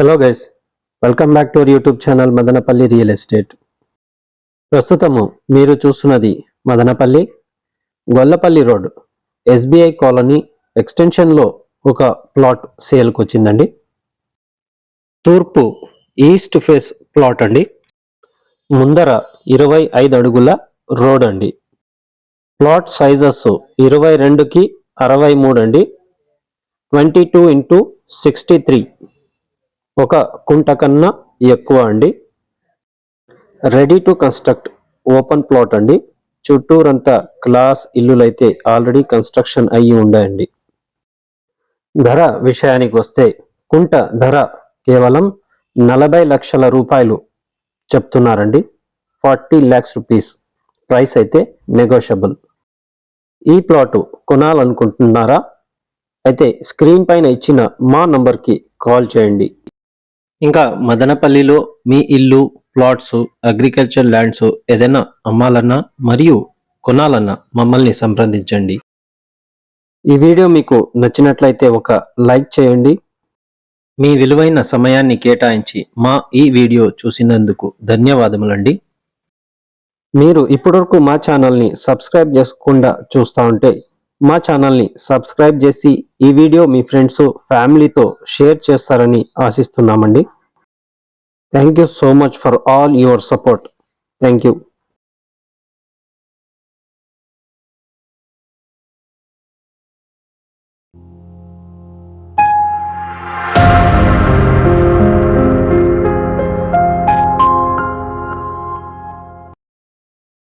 Hello guys welcome back to our YouTube channel Madanapalle real estate ప్రస్తుతము మీరు చూస్తున్నది Madanapalle Gollapalli road. SBI colony ఎక్స్టెన్షన్లో ఒక plot సేల్కి వచ్చిందండి తూర్పు ఈస్ట్ ఫేస్ ప్లాట్ అండి. ముందర ఇరవై ఐదు అడుగుల రోడ్ అండి. ప్లాట్ సైజెస్ ఇరవై రెండుకి అరవై మూడు అండి. Twenty two into sixty three. ఒక కుంట కన్నా ఎక్కువ అండి. Ready to construct open plot అండి. చుట్టూరంతా క్లాస్ ఇల్లులైతే ఆల్రెడీ కన్స్ట్రక్షన్ అయ్యి ఉన్నాయండి ధర విషయానికి వస్తే కుంట ధర కేవలం నలభై లక్షల రూపాయలు చెప్తున్నారండి. ఫార్టీ ల్యాక్స్ రూపీస్ ప్రైస్ అయితే నెగోషియబుల్ ఈ ప్లాటు కొనాలనుకుంటున్నారా? అయితే స్క్రీన్ పైన ఇచ్చిన మా నంబర్కి కాల్ చేయండి. ఇంకా మదనపల్లిలో మీ ఇల్లు ప్లాట్స్ అగ్రికల్చర్ ల్యాండ్స్ ఏదైనా అమ్మాలన్నా మరియు కొనాలన్నా మమ్మల్ని సంప్రదించండి. ఈ వీడియో మీకు నచ్చినట్లయితే ఒక లైక్ చేయండి. మీ విలువైన సమయాన్ని కేటాయించి మా ఈ వీడియో చూసినందుకు ధన్యవాదములండి. మీరు ఇప్పటివరకు మా ఛానల్ని సబ్స్క్రైబ్ చేసుకుండా చూస్తూ ఉంటే మా ఛానల్ని సబ్స్క్రైబ్ చేసి ఈ వీడియో మీ ఫ్రెండ్స్ ఫ్యామిలీతో షేర్ చేస్తారని ఆశిస్తున్నామండి. Thank you so much for all your support thank you